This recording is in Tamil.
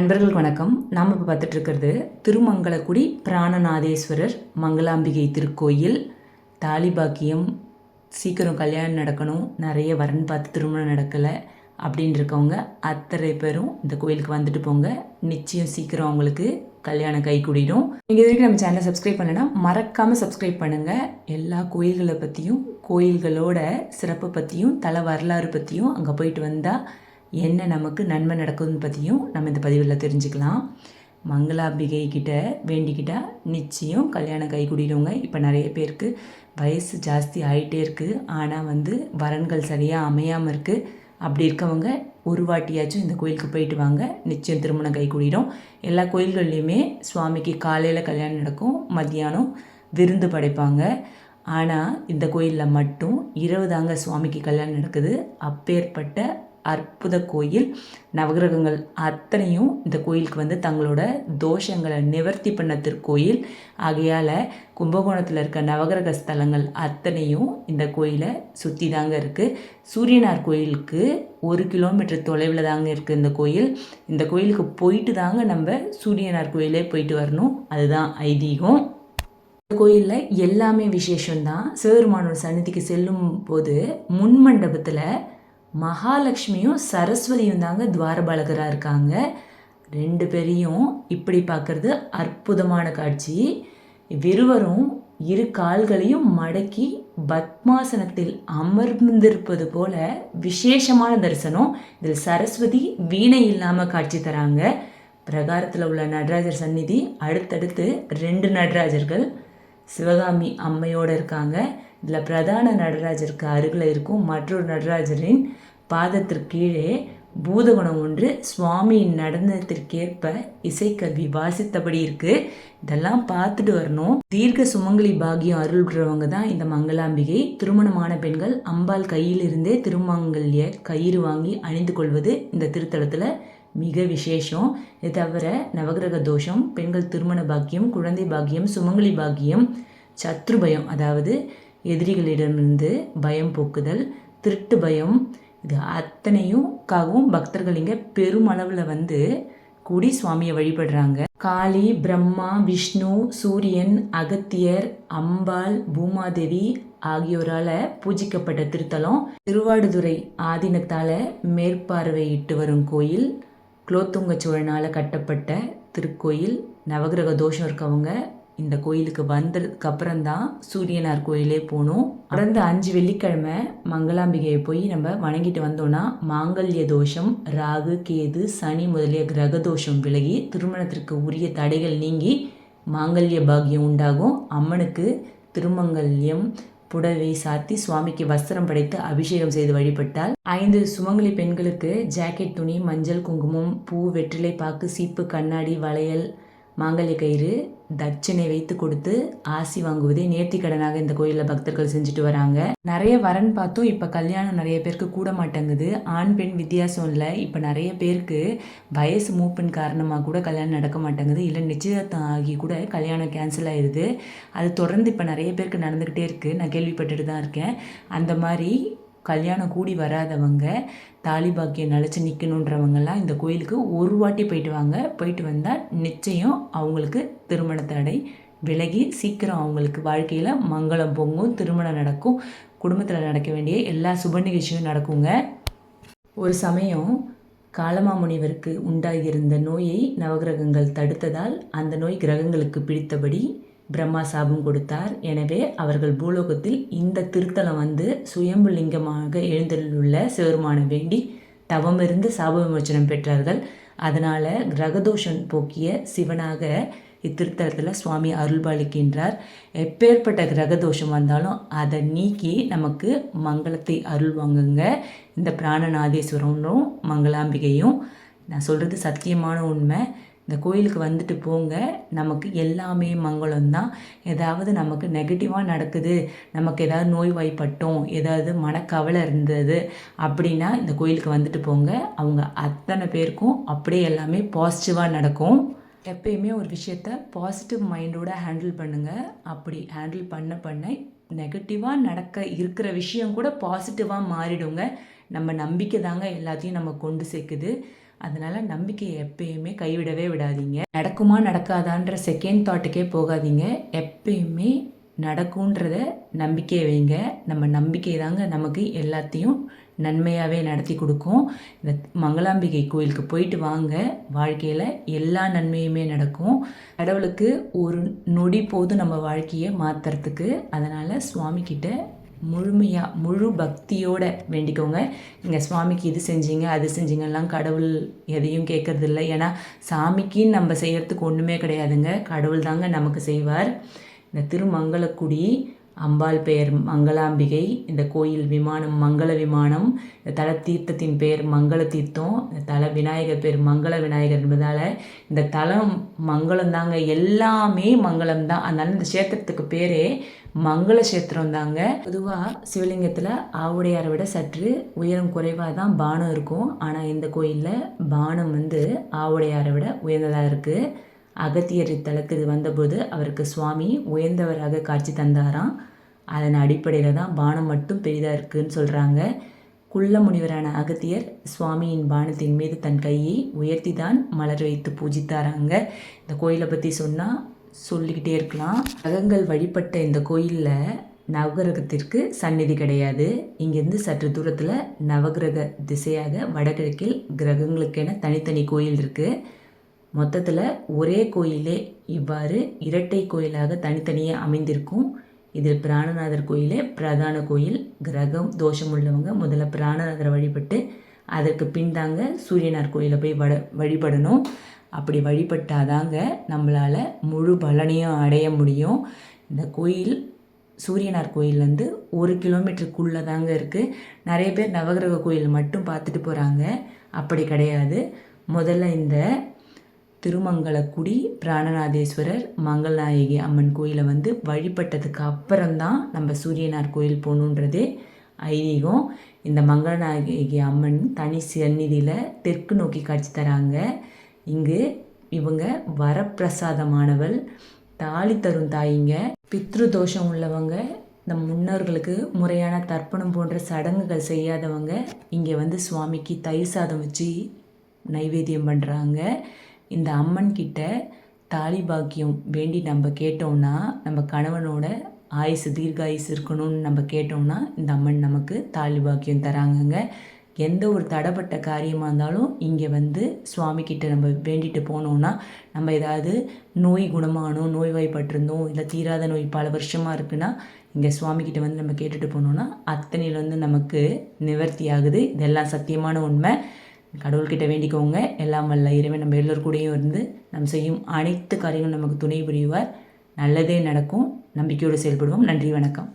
நண்பர்கள் வணக்கம். நாம் இப்போ பார்த்துட்டு இருக்கிறது திருமங்கலக்குடி பிராணநாதேஸ்வரர் மங்களாம்பிகை திருக்கோயில். தாலிபாக்கியம் சீக்கிரம் கல்யாணம் நடக்கணும் நிறைய வரன் பார்த்து திருமணம் நடக்கலை அப்படின்னு இருக்கவங்க அத்தனை பேரும் இந்த கோயிலுக்கு வந்துட்டு போங்க. நிச்சயம் சீக்கிரம் அவங்களுக்கு கல்யாணம் கை கூடிடும். நீங்கள் இது வரைக்கும் நம்ம சேனலை சப்ஸ்கிரைப் பண்ணலைன்னா மறக்காமல் சப்ஸ்கிரைப் பண்ணுங்கள் எல்லா கோயில்களை பற்றியும் கோயில்களோட சிறப்பை பற்றியும் தலை வரலாறு பற்றியும் அங்கே போயிட்டு வந்தால் என்ன நமக்கு நன்மை நடக்குதுன்னு பற்றியும் நம்ம இந்த பதிவில் தெரிஞ்சுக்கலாம். மங்களாம்பிகை கிட்ட வேண்டிக்கிட்டால் நிச்சயம் கல்யாணம் கை கூடிடுவங்க இப்போ நிறைய பேருக்கு வயசு ஜாஸ்தி ஆகிட்டே இருக்குது ஆனால் வந்து வரன்கள் சரியாக அமையாமல் இருக்குது அப்படி இருக்கவங்க ஒரு வாட்டியாச்சும் இந்த கோயிலுக்கு போயிட்டு வாங்க. நிச்சயம் திருமணம் கை கூடிடும் எல்லா கோயில்கள்லேயுமே சுவாமிக்கு காலையில் கல்யாணம் நடக்கும். மத்தியானம் விருந்து படைப்பாங்க. ஆனால் இந்த கோயிலில் மட்டும் இரவு தாங்க சுவாமிக்கு கல்யாணம் நடக்குது. அப்பேற்பட்ட அற்புத கோயில். நவகிரகங்கள் அத்தனையும் இந்த கோயிலுக்கு வந்து தங்களோட தோஷங்களை நிவர்த்தி பண்ண திருக்கோயில். ஆகையால் கும்பகோணத்தில் இருக்க நவகிரக ஸ்தலங்கள் அத்தனையும் இந்த கோயிலை சுற்றி தாங்க இருக்குது சூரியனார் கோயிலுக்கு ஒரு கிலோமீட்டர் தொலைவில் தாங்க இருக்குது இந்த கோயில். இந்த கோயிலுக்கு போயிட்டு தாங்க நம்ம சூரியனார் கோயிலே போயிட்டு வரணும். அதுதான் ஐதீகம். இந்த கோயிலில் எல்லாமே விசேஷம்தான். சிவபெருமானோட சன்னதிக்கு செல்லும் போது முன் மண்டபத்தில் மகாலட்சுமியும் சரஸ்வதியும் தாங்க துவாரபாலகராக இருக்காங்க. ரெண்டு பேரையும் இப்படி பார்க்குறது அற்புதமான காட்சி. விருவரும் இரு கால்களையும் மடக்கி பத்மாசனத்தில் அமர்ந்திருப்பது போல விசேஷமான தரிசனம். இதில் சரஸ்வதி வீணை இல்லாமல் காட்சி தராங்க. பிரகாரத்தில் உள்ள நடராஜர் சந்நிதி அடுத்தடுத்து ரெண்டு நடராஜர்கள் சிவகாமி அம்மையோடு இருக்காங்க. இதில் பிரதான நடராஜருக்கு அருகில் இருக்கும் மற்றொரு நடராஜரின் பாதத்திற்கு கீழே பூதகுணம் ஒன்று சுவாமியின் நடனத்திற்கேற்ப இசைக்கல்வி வாசித்தபடி இருக்கு. இதெல்லாம் பார்த்துட்டு வரணும். தீர்க்க சுமங்கலி பாகியம் அருள்கிறவங்க தான் இந்த மங்களாம்பிகை. திருமணமான பெண்கள் அம்பாள் கையிலிருந்தே திருமங்கல்ய கயிறு வாங்கி அணிந்து கொள்வது இந்த திருத்தலத்தில் மிக விசேஷம். இது தவிர நவகிரக தோஷம் பெண்கள் திருமண பாக்கியம் குழந்தை பாக்கியம் சுமங்கலி பாக்கியம் சத்ருபயம் அதாவது எதிரிகளிடமிருந்து பயம் போக்குதல் திருட்டு பயம். இது அத்தனையும்காகவும் பக்தர்கள் இங்கே பெருமளவில் வந்து கூடி சுவாமியை வழிபடுறாங்க. காளி பிரம்மா விஷ்ணு சூரியன் அகத்தியர் அம்பாள் பூமாதேவி ஆகியோரால் பூஜிக்கப்பட்ட திருத்தலம். திருவாடுதுறை ஆதீனத்தால் மேற்பார்வையிட்டு வரும் கோயில் குலோத்துங்க சோழனால் கட்டப்பட்ட திருக்கோயில் நவகிரக தோஷம் இருக்கவங்க இந்த கோயிலுக்கு வந்ததுக்கு அப்புறம் தான் சூரியனார் கோயிலே போகணும் தொடர்ந்து அஞ்சு வெள்ளிக்கிழமை மங்களாம்பிகையை போய் நம்ம வணங்கிட்டு வந்தோம்னா மாங்கல்ய தோஷம் ராகு கேது சனி முதலிய கிரக தோஷம் விலகி திருமணத்திற்கு உரிய தடைகள் நீங்கி மாங்கல்ய பாக்கியம் உண்டாகும். அம்மனுக்கு திருமங்கல்யம் புடவை சாத்தி சுவாமிக்கு வஸ்திரம் படைத்து அபிஷேகம் செய்து வழிபட்டால் ஐந்து சுமங்கலி பெண்களுக்கு ஜாக்கெட் துணி மஞ்சள் குங்குமம் பூ வெற்றிலை பாக்கு சீப்பு கண்ணாடி வளையல் மாங்கல்ய கயிறு தட்சிணை வைத்து கொடுத்து ஆசி வாங்குவதே நேர்த்தி கடனாக இந்த கோயிலில் பக்தர்கள் செஞ்சுட்டு வராங்க. நிறைய வரன் பார்த்தும் இப்போ கல்யாணம் நிறைய பேருக்கு கூட மாட்டேங்குது. ஆண் பெண் வித்தியாசம் இல்லை. இப்போ நிறைய பேருக்கு வயசு மூப்பின் காரணமாக கூட கல்யாணம் நடக்க மாட்டேங்குது. இல்லை நிச்சயதார்த்தம் ஆகி கூட கல்யாணம் கேன்சல் ஆயிடுது அது தொடர்ந்து இப்போ நிறைய பேருக்கு நடந்துக்கிட்டே இருக்குது நான் கேள்விப்பட்டுட்டு தான் இருக்கேன். அந்த மாதிரி கல்யாணம் கூடி வராதவங்க தாலி பாக்கியம் நிலச்சி நிற்கணுன்றவங்கெல்லாம் இந்த கோயிலுக்கு ஒரு வாட்டி போயிட்டு வாங்க. போயிட்டு வந்தால் நிச்சயம் அவங்களுக்கு திருமண தடை விலகி சீக்கிரம் அவங்களுக்கு வாழ்க்கையில் மங்களம் பொங்கும் திருமணம் நடக்கும். குடும்பத்தில் நடக்க வேண்டிய எல்லா சுப நிகழ்ச்சியும் நடக்குங்க. ஒரு சமயம் காலமாமுனிவருக்கு உண்டாகியிருந்த நோயை நவகிரகங்கள் தடுத்ததால் அந்த நோய் கிரகங்களுக்கு பிடித்தபடி பிரம்மா சாபம் கொடுத்தார். எனவே அவர்கள் பூலோகத்தில் இந்த திருத்தலம் வந்து சுயம்பு லிங்கமாக எழுந்தருளுள்ள சிவருமான வேண்டி தவமிருந்து சாப விமோச்சனம் பெற்றார்கள். அதனால் கிரகதோஷம் போக்கிய சிவனாக இத்திருத்தலத்தில் சுவாமி அருள்பாலிக்கின்றார். எப்பேற்பட்ட கிரகதோஷம் வந்தாலும் அதை நீக்கி நமக்கு மங்களத்தை அருள்வாங்குங்க இந்த பிராணநாதேஸ்வரனும் மங்களாம்பிகையும் நான் சொல்கிறது சத்தியமான உண்மை. இந்த கோயிலுக்கு வந்துட்டு போங்க. நமக்கு எல்லாமே மங்களம் தான் ஏதாவது நமக்கு நெகட்டிவாக நடக்குது நமக்கு ஏதாவது நோய் வாய்ப்பட்டோம் ஏதாவது மனக்கவலை இருந்தது அப்படின்னா இந்த கோயிலுக்கு வந்துட்டு போங்க. அவங்க அத்தனை பேருக்கும் அப்படியே எல்லாமே பாசிட்டிவாக நடக்கும். எப்பயுமே ஒரு விஷயத்த பாசிட்டிவ் மைண்டோட ஹேண்டில் பண்ணுங்கள் அப்படி ஹேண்டில் பண்ண பண்ண நெகட்டிவாக நடக்க இருக்கிற விஷயம் கூட பாசிட்டிவாக மாறிடுங்க. நம்ம நம்பிக்கை தாங்க எல்லாத்தையும் நம்ம கொண்டு சேர்க்குது. அதனால் நம்பிக்கையை எப்பயுமே கைவிடவே விடாதீங்க. நடக்குமா நடக்காதான்ற செகண்ட் தாட்டுக்கே போகாதீங்க. எப்பயுமே நடக்குன்றத நம்பிக்கையை வைங்க. நம்ம நம்பிக்கை தாங்க நமக்கு எல்லாத்தையும் நன்மையாகவே நடத்தி கொடுக்கும். இந்த மங்களாம்பிகை கோயிலுக்கு போயிட்டு வாங்க. வாழ்க்கையில் எல்லா நன்மையுமே நடக்கும். கடவுளுக்கு ஒரு நொடி போதும் நம்ம வாழ்க்கையை மாற்றுறதுக்கு அதனால் சுவாமிக்கிட்ட முழுமையாக முழு பக்தியோட வேண்டிக்கோங்க. நீங்கள் சுவாமிக்கு இது செஞ்சீங்க அது செஞ்சீங்கலாம் கடவுள் எதையும் கேட்குறதில்ல ஏன்னா சாமிக்குன்னு நம்ம செய்கிறதுக்கு ஒன்றுமே கிடையாதுங்க. கடவுள் தாங்க நமக்கு செய்வார். இந்த திருமங்கலக்குடி அம்பாள் பெயர் மங்களாம்பிகை. இந்த கோயில் விமானம் மங்கள விமானம். இந்த தல தீர்த்தத்தின் பெயர் மங்கள தீர்த்தம். இந்த தல விநாயகர் பேர் மங்கள விநாயகர் என்பதால் இந்த தலம் மங்களம் தாங்க எல்லாமே மங்களம் தான் அதனால இந்த கஷேத்திரத்துக்கு பேரே மங்கள கஷேத்திரம் தாங்க பொதுவாக சிவலிங்கத்தில் ஆவுடையாரை விட சற்று உயரம் குறைவாக தான் பானம் இருக்கும். ஆனால் இந்த கோயிலில் பானம் வந்து ஆவுடையாரை விட உயர்ந்ததாக இருக்குது அகத்தியர் இத்தலக்கு வந்தபோது அவருக்கு சுவாமி உயர்ந்தவராக காட்சி தந்தாராம். அதன் அடிப்படையில் தான் பானம் மட்டும் பெரிதாக இருக்குதுன்னு சொல்கிறாங்க குள்ள முனிவரான அகத்தியர் சுவாமியின் பானத்தின் மீது தன் கையை உயர்த்தி தான் மலர் வைத்து பூஜித்தாராங்க. இந்த கோயிலை பற்றி சொன்னால் சொல்லிக்கிட்டே இருக்கலாம். கிரகங்கள் வழிபட்ட இந்த கோயிலில் நவகிரகத்திற்கு சந்நிதி கிடையாது. இங்கேருந்து சற்று தூரத்தில் நவகிரக திசையாக வடகிழக்கில் கிரகங்களுக்கென தனித்தனி கோயில் இருக்குது மொத்தத்தில் ஒரே கோயிலே இவ்வாறு இரட்டை கோயிலாக தனித்தனியாக அமைந்திருக்கும். இதில் பிராணநாதர் கோயிலே பிரதான கோயில் கிரகம் தோஷம் உள்ளவங்க முதல்ல பிராணநாதரை வழிபட்டு அதற்கு பின் தாங்க சூரியனார் கோயிலை போய் வட வழிபடணும். அப்படி வழிபட்டாதாங்க நம்மளால் முழு பலனையும் அடைய முடியும். இந்த கோயில் சூரியனார் கோயிலேருந்து வந்து ஒரு கிலோமீட்டருக்குள்ளே தாங்க இருக்குது நிறைய பேர் நவகிரக கோயில் மட்டும் பார்த்துட்டு போகிறாங்க அப்படி கிடையாது. முதல்ல இந்த திருமங்கலக்குடி பிராணநாதேஸ்வரர் மங்கள்நாயகி அம்மன் கோயிலை வந்து வழிபட்டதுக்கு அப்புறம்தான் நம்ம சூரியனார் கோயில் போகணுன்றது ஐதீகம். இந்த மங்களநாயகி அம்மன் தனி சந்நிதியில் தெற்கு நோக்கி காட்சி தராங்க. இங்கு இவங்க வரப்பிரசாதமானவள் தாலி தரும் தாயிங்க பித்ரு தோஷம் உள்ளவங்க இந்த முன்னோர்களுக்கு முறையான தர்ப்பணம் போன்ற சடங்குகள் செய்யாதவங்க இங்கே வந்து சுவாமிக்கு தயிர் சாதம் வச்சு நைவேத்தியம் பண்ணுறாங்க இந்த அம்மன் கிட்ட தாலி பாக்கியம் வேண்டி நம்ம கேட்டோம்னா நம்ம கணவனோட ஆயுசு தீர்காயுசு இருக்கணும்னு நம்ம கேட்டோம்னா இந்த அம்மன் நமக்கு தாலி பாக்கியம் தராங்கங்க. எந்த ஒரு தடைப்பட்ட காரியமாக இருந்தாலும் இங்கே வந்து சுவாமி கிட்ட நம்ம வேண்டிட்டு போனோம்னா நம்ம ஏதாவது நோய் குணமானோம் நோய்வாய்ப்பட்டிருந்தோம் இல்லை தீராத நோய் பல வருஷமாக இருக்குன்னா இங்கே சுவாமி கிட்ட வந்து நம்ம கேட்டுட்டு போனோம்னா அத்தனையில் வந்து நமக்கு நிவர்த்தி ஆகுது இதெல்லாம் சத்தியமான உண்மை. கடவுள்கிட்ட வேண்டிக்கோங்க. எல்லாம் வல்ல இறைவன் நம்ம எல்லோருக்கூடையும் இருந்து நம் செய்யும் அனைத்து காரியங்களும் நமக்கு துணை புரிவார். நல்லதே நடக்கும். நம்பிக்கையோடு செயல்படுவோம். நன்றி வணக்கம்.